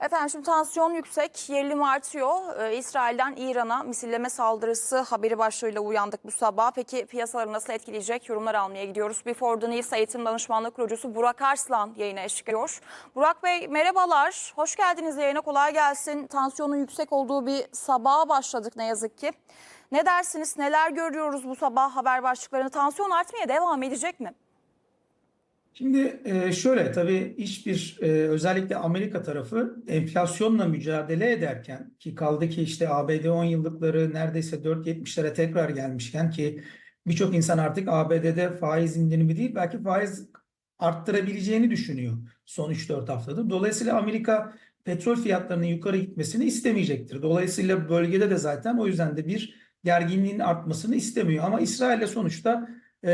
Efendim şimdi tansiyon yüksek, gerilim artıyor. Ee, İsrail'den İran'a misilleme saldırısı haberi başlığıyla uyandık bu sabah. Peki piyasaları nasıl etkileyecek yorumlar almaya gidiyoruz. Before the News eğitim danışmanlık kurucusu Burak Arslan yayına eşlik ediyor. Burak Bey merhabalar, hoş geldiniz yayına kolay gelsin. Tansiyonun yüksek olduğu bir sabaha başladık ne yazık ki. Ne dersiniz, neler görüyoruz bu sabah haber başlıklarını? Tansiyon artmaya devam edecek mi? Şimdi e, şöyle tabii hiçbir e, özellikle Amerika tarafı enflasyonla mücadele ederken ki kaldı ki işte ABD 10 yıllıkları neredeyse 4.70'lere tekrar gelmişken ki birçok insan artık ABD'de faiz indirimi değil belki faiz arttırabileceğini düşünüyor son 3-4 haftadır. Dolayısıyla Amerika petrol fiyatlarının yukarı gitmesini istemeyecektir. Dolayısıyla bölgede de zaten o yüzden de bir gerginliğin artmasını istemiyor. Ama İsrail'le sonuçta e,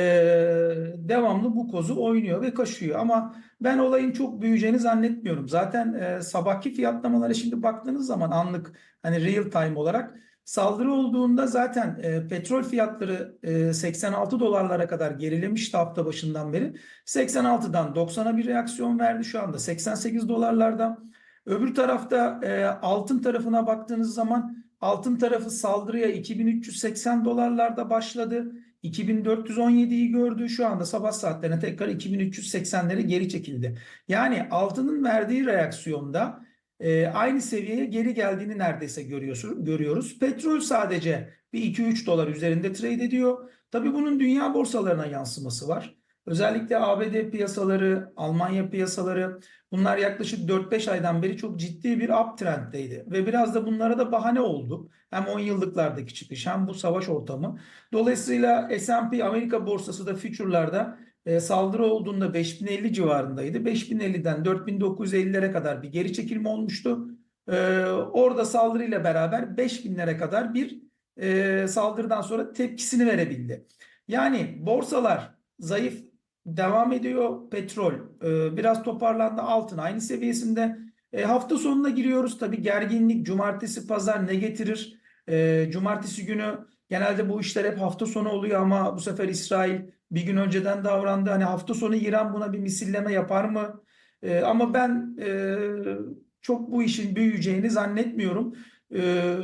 devamlı bu kozu oynuyor ve kaşıyor. Ama ben olayın çok büyüyeceğini zannetmiyorum. Zaten e, sabahki fiyatlamalara şimdi baktığınız zaman anlık hani real time olarak saldırı olduğunda zaten e, petrol fiyatları e, 86 dolarlara kadar gerilemişti hafta başından beri. 86'dan 90'a bir reaksiyon verdi şu anda 88 dolarlarda. Öbür tarafta e, altın tarafına baktığınız zaman altın tarafı saldırıya 2380 dolarlarda başladı. 2417'yi gördü. Şu anda sabah saatlerine tekrar 2380'lere geri çekildi. Yani altının verdiği reaksiyonda e, aynı seviyeye geri geldiğini neredeyse görüyorsun, görüyoruz. Petrol sadece bir 2-3 dolar üzerinde trade ediyor. Tabii bunun dünya borsalarına yansıması var. Özellikle ABD piyasaları, Almanya piyasaları bunlar yaklaşık 4-5 aydan beri çok ciddi bir uptrend'deydi. Ve biraz da bunlara da bahane oldu. Hem 10 yıllıklardaki çıkış hem bu savaş ortamı. Dolayısıyla S&P Amerika borsası da future'larda e, saldırı olduğunda 5050 civarındaydı. 5050'den 4950'lere kadar bir geri çekilme olmuştu. E, orada saldırıyla beraber 5000'lere kadar bir e, saldırıdan sonra tepkisini verebildi. Yani borsalar zayıf devam ediyor. Petrol e, biraz toparlandı. Altın aynı seviyesinde. E, hafta sonuna giriyoruz. Tabii gerginlik cumartesi pazar ne getirir? E, cumartesi günü genelde bu işler hep hafta sonu oluyor ama bu sefer İsrail bir gün önceden davrandı. Hani hafta sonu İran buna bir misilleme yapar mı? E, ama ben e, çok bu işin büyüyeceğini zannetmiyorum. E,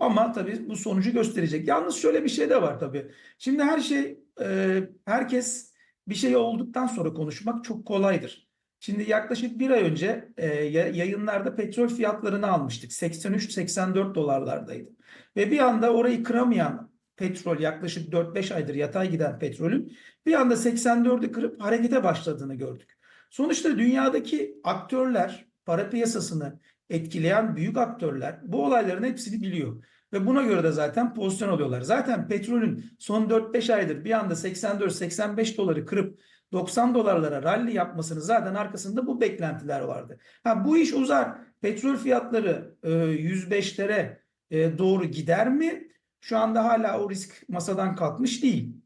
ama tabii bu sonucu gösterecek. Yalnız şöyle bir şey de var tabii. Şimdi her şey e, herkes bir şey olduktan sonra konuşmak çok kolaydır. Şimdi yaklaşık bir ay önce e, yayınlarda petrol fiyatlarını almıştık. 83-84 dolarlardaydı. Ve bir anda orayı kıramayan petrol yaklaşık 4-5 aydır yatay giden petrolün bir anda 84'ü kırıp harekete başladığını gördük. Sonuçta dünyadaki aktörler para piyasasını etkileyen büyük aktörler bu olayların hepsini biliyor. Ve buna göre de zaten pozisyon alıyorlar. Zaten petrolün son 4-5 aydır bir anda 84-85 doları kırıp 90 dolarlara rally yapmasını zaten arkasında bu beklentiler vardı. Ha, bu iş uzar. Petrol fiyatları e, 105'lere e, doğru gider mi? Şu anda hala o risk masadan kalkmış değil.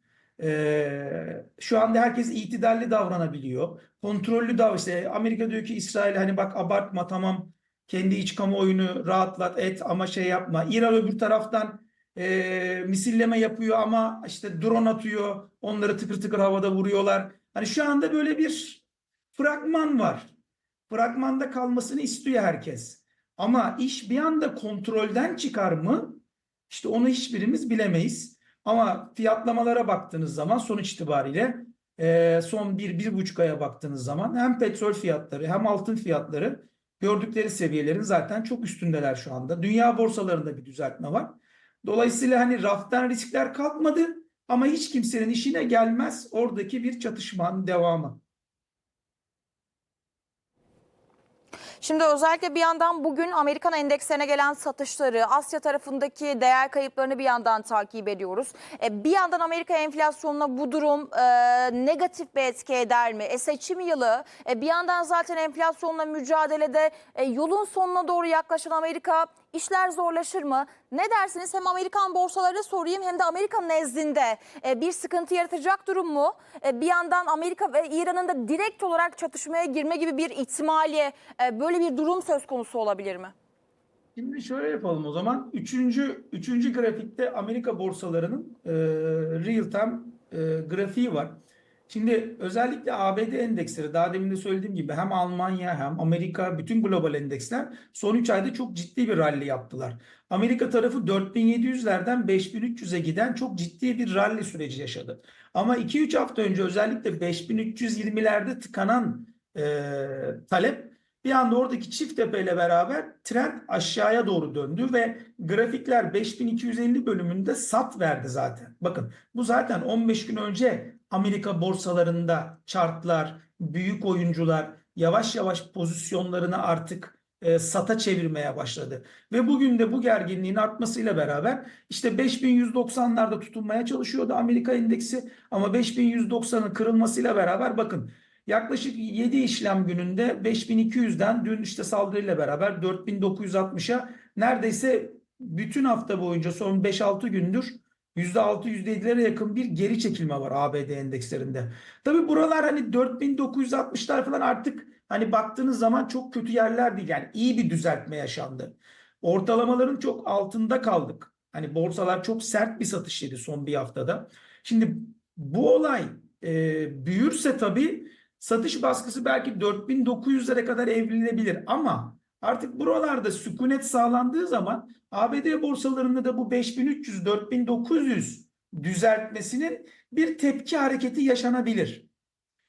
E, şu anda herkes itidalli davranabiliyor. Kontrollü davran. İşte Amerika diyor ki İsrail hani bak abartma tamam kendi iç kamuoyunu rahatlat et ama şey yapma. İran öbür taraftan e, misilleme yapıyor ama işte drone atıyor. Onları tıkır tıkır havada vuruyorlar. Hani şu anda böyle bir fragman var. Fragmanda kalmasını istiyor herkes. Ama iş bir anda kontrolden çıkar mı? İşte onu hiçbirimiz bilemeyiz. Ama fiyatlamalara baktığınız zaman sonuç itibariyle e, son bir, bir buçuk aya baktığınız zaman hem petrol fiyatları hem altın fiyatları gördükleri seviyelerin zaten çok üstündeler şu anda. Dünya borsalarında bir düzeltme var. Dolayısıyla hani raftan riskler kalkmadı ama hiç kimsenin işine gelmez oradaki bir çatışmanın devamı. Şimdi özellikle bir yandan bugün Amerikan endekslerine gelen satışları, Asya tarafındaki değer kayıplarını bir yandan takip ediyoruz. E, bir yandan Amerika enflasyonuna bu durum e, negatif bir etki eder mi? E, seçim yılı, e, bir yandan zaten enflasyonla mücadelede e, yolun sonuna doğru yaklaşan Amerika işler zorlaşır mı? Ne dersiniz? Hem Amerikan borsalarına sorayım hem de Amerika nezdinde e, bir sıkıntı yaratacak durum mu? E, bir yandan Amerika ve İran'ın da direkt olarak çatışmaya girme gibi bir ihtimali, e, böyle bir durum söz konusu olabilir mi? Şimdi şöyle yapalım o zaman. Üçüncü, üçüncü grafikte Amerika borsalarının e, real time e, grafiği var. Şimdi özellikle ABD endeksleri daha demin de söylediğim gibi hem Almanya hem Amerika bütün global endeksler son 3 ayda çok ciddi bir rally yaptılar. Amerika tarafı 4700'lerden 5300'e giden çok ciddi bir rally süreci yaşadı. Ama 2-3 hafta önce özellikle 5320'lerde tıkanan e, talep bir anda oradaki çift tepe ile beraber trend aşağıya doğru döndü ve grafikler 5250 bölümünde sat verdi zaten. Bakın bu zaten 15 gün önce Amerika borsalarında chartlar, büyük oyuncular yavaş yavaş pozisyonlarını artık e, sata çevirmeye başladı. Ve bugün de bu gerginliğin artmasıyla beraber işte 5190'larda tutunmaya çalışıyordu Amerika endeksi ama 5190'ın kırılmasıyla beraber bakın yaklaşık 7 işlem gününde 5200'den dün işte saldırıyla beraber 4960'a neredeyse bütün hafta boyunca son 5-6 gündür %6 %7'lere yakın bir geri çekilme var ABD endekslerinde. Tabii buralar hani 4960'lar falan artık hani baktığınız zaman çok kötü yerler değil. Yani iyi bir düzeltme yaşandı. Ortalamaların çok altında kaldık. Hani borsalar çok sert bir satış yedi son bir haftada. Şimdi bu olay e, büyürse tabii satış baskısı belki 4900'lere kadar evrilebilir ama artık buralarda sükunet sağlandığı zaman ABD borsalarında da bu 5300-4900 düzeltmesinin bir tepki hareketi yaşanabilir.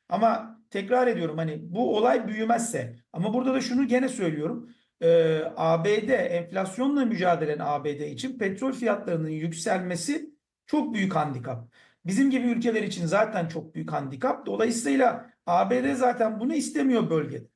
Ama tekrar ediyorum hani bu olay büyümezse ama burada da şunu gene söylüyorum. Ee, ABD enflasyonla mücadele eden ABD için petrol fiyatlarının yükselmesi çok büyük handikap. Bizim gibi ülkeler için zaten çok büyük handikap. Dolayısıyla ABD zaten bunu istemiyor bölgede.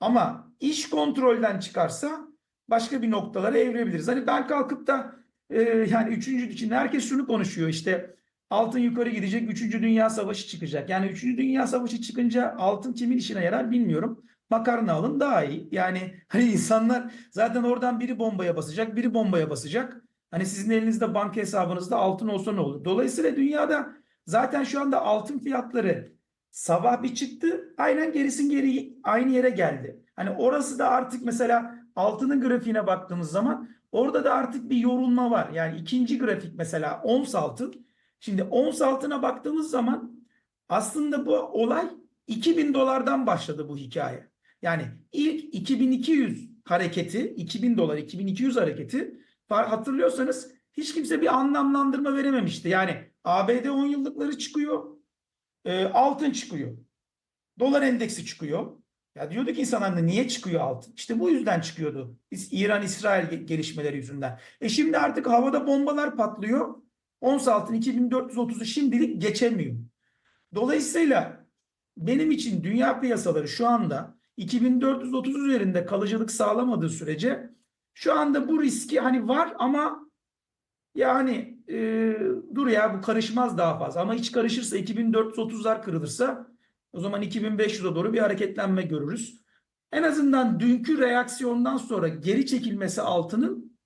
Ama iş kontrolden çıkarsa başka bir noktalara evrilebiliriz. Hani ben kalkıp da e, yani üçüncü için herkes şunu konuşuyor işte altın yukarı gidecek, üçüncü dünya savaşı çıkacak. Yani üçüncü dünya savaşı çıkınca altın kimin işine yarar bilmiyorum. Makarna alın daha iyi. Yani hani insanlar zaten oradan biri bombaya basacak, biri bombaya basacak. Hani sizin elinizde banka hesabınızda altın olsa ne olur? Dolayısıyla dünyada zaten şu anda altın fiyatları sabah bir çıktı, aynen gerisin geri aynı yere geldi. Hani orası da artık mesela altının grafiğine baktığımız zaman orada da artık bir yorulma var. Yani ikinci grafik mesela ons altın. Şimdi ons altına baktığımız zaman aslında bu olay 2000 dolardan başladı bu hikaye. Yani ilk 2200 hareketi, 2000 dolar 2200 hareketi hatırlıyorsanız hiç kimse bir anlamlandırma verememişti. Yani ABD 10 yıllıkları çıkıyor, e, altın çıkıyor. Dolar endeksi çıkıyor. Ya diyorduk insanlar da niye çıkıyor altın? İşte bu yüzden çıkıyordu. İran-İsrail gelişmeleri yüzünden. E şimdi artık havada bombalar patlıyor. Ons altın 2430'u şimdilik geçemiyor. Dolayısıyla benim için dünya piyasaları şu anda 2430 üzerinde kalıcılık sağlamadığı sürece şu anda bu riski hani var ama yani e, dur ya bu karışmaz daha fazla ama hiç karışırsa 2430'lar kırılırsa o zaman 2500'e doğru bir hareketlenme görürüz. En azından dünkü reaksiyondan sonra geri çekilmesi altının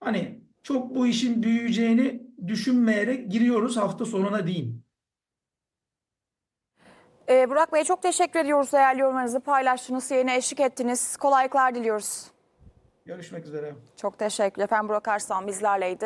hani çok bu işin büyüyeceğini düşünmeyerek giriyoruz hafta sonuna diyeyim. Ee, Burak Bey çok teşekkür ediyoruz değerli yorumlarınızı paylaştınız, yayına eşlik ettiniz. Kolaylıklar diliyoruz. Görüşmek üzere. Çok teşekkür. Efendim Burak Arslan bizlerleydi.